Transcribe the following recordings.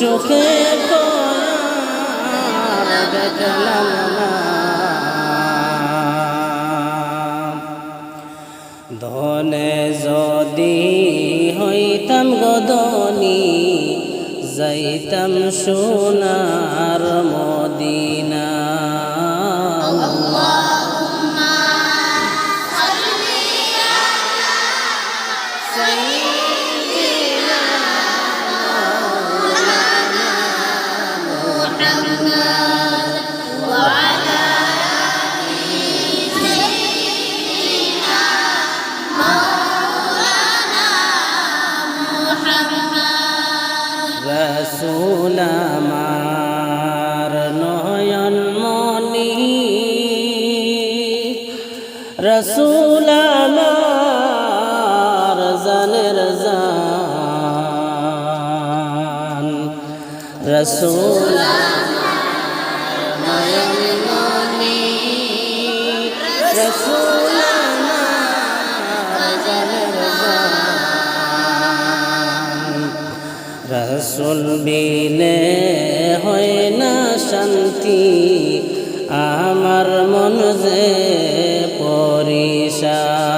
চোখে দেখলাম না ধনে যদি হইতাম গদনি যাইতাম সোনার মদিনা। রসুল আমার নয়ন মনি। রসুল আমার জানের জান। রসুল নয়ন মনি। রসুল রসুল বিলে হয় না শান্তি আমার মন যে পরিশান।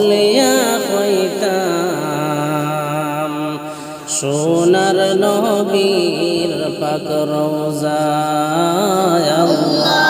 খুলিয়া কইতাম সোনার নবীর পাক রোজা আল্লাহ।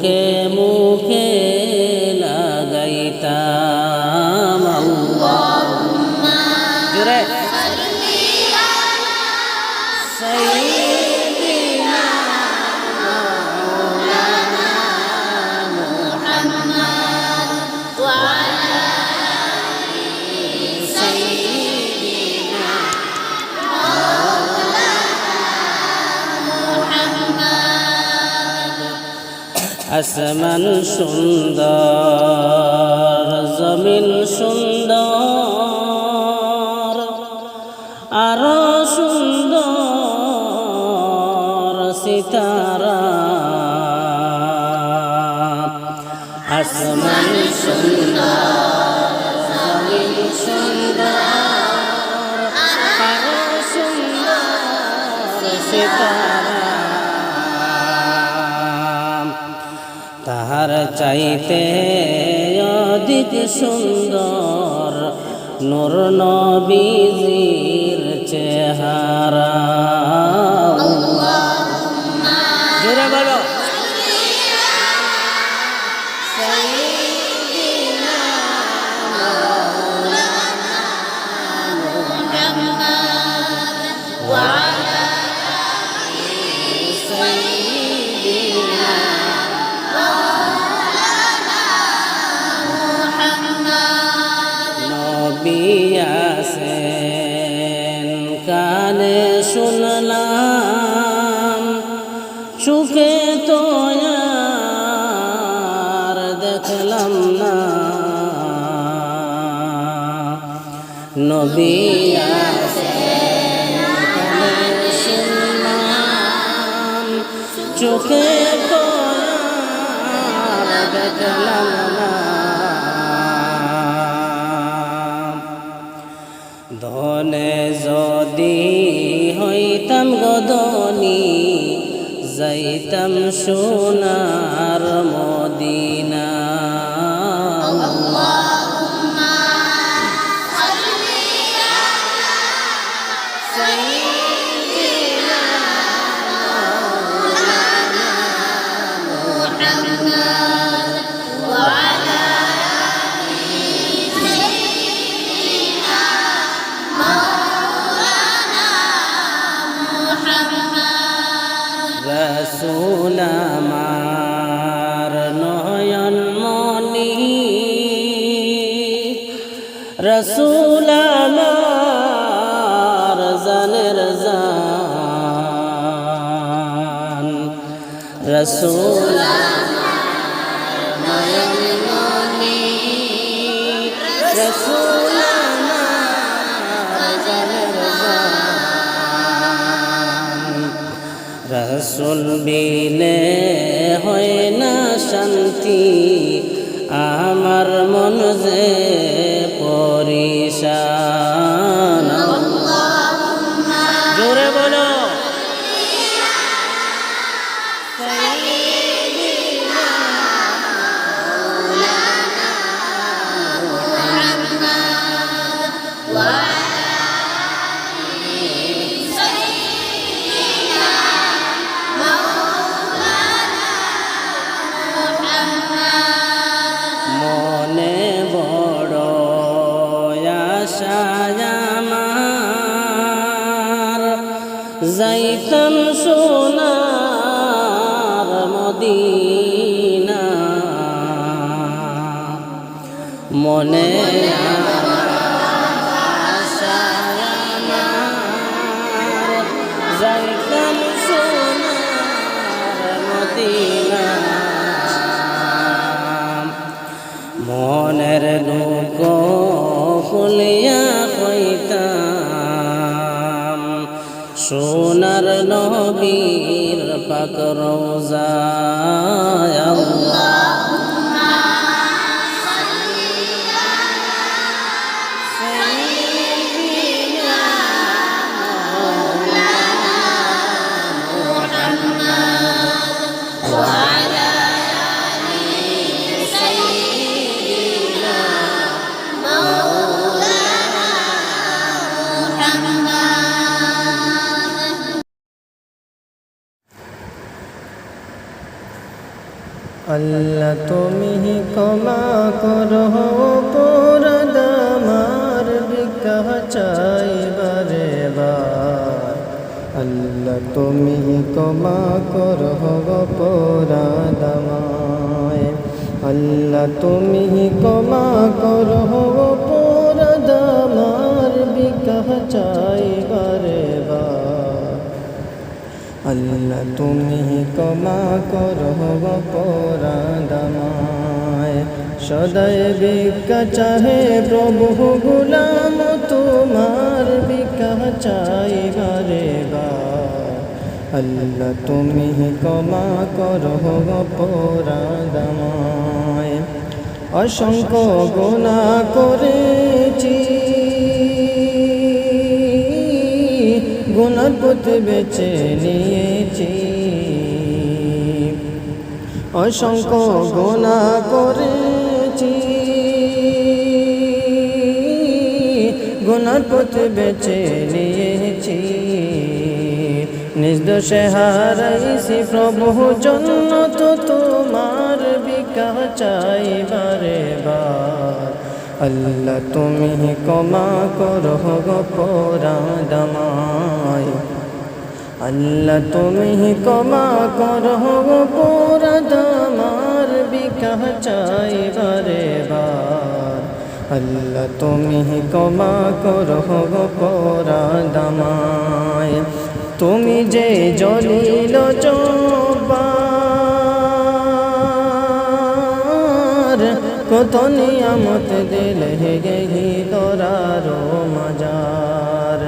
চোখে আসমান সুন্দর। তাহার চাইতে অধিক সুন্দর নূর নবীজির চেহারা। চোখে তো দেখলাম না। নবী চোখে তো দেখলাম না। ধনে যাইতাম সোনার রসুল আমার জানের জান রসুল রসুল বিলে হয় না শান্তি আমার মন যে যাইতাম সোনার মদিনা। মনে মনের লোক খুলিয়া কইতাম। সোনার নবীর পাক রোজা আল্লাহ। আল্লাহ, তুমি ক্ষমা করো পুরদ আমার বিকাহ চাইবারে বার। আল্লাহ, তুমি ক্ষমা করো পুরদ আমায় আল্লাহ, তুমি ক্ষমা করো পুরদ আমার বিকাহ চাইবারে বার আল্লাহ, তুমি ক্ষমা করো পরাদামায়। সদয় বিকা চাহে প্রভু, গুলাম তোমার বিকা চাই বারে আল্লাহ, তুমি ক্ষমা করো অপরাধমায় অসংখ্য গুণা করেছি গুণার পথে বেছে নিয়েছি। অসংখ্য গুণা করেছি। গুণার পথে বেছে নিয়েছি। নিজ দোষে হারাইছি প্রভু জন্য তো তোমার বিকাশ চাইবারে বার আল্লাহ তুমি ক্ষমা করো গোপরাদমায় আল্লাহ তুমি ক্ষমা করো গোপরাদমার বিকাশ চাইবারে বার আল্লাহ তুমি ক্ষমা করো গোপরাদমায় তুমি যে জলিল জবার কত নিয়ামত দিলে গেহি তোরার মাজার।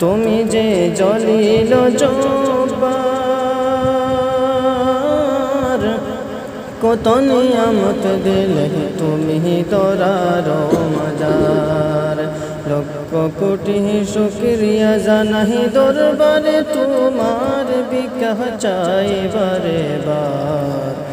তুমি যে জলিল জবার কত নিয়ামত দিলে তুমি তোরার মাজার। লক্ষ কোটি শুক্রিয়া জানাহি দরবারে, তোমার বিকাশ চাইবারে বার।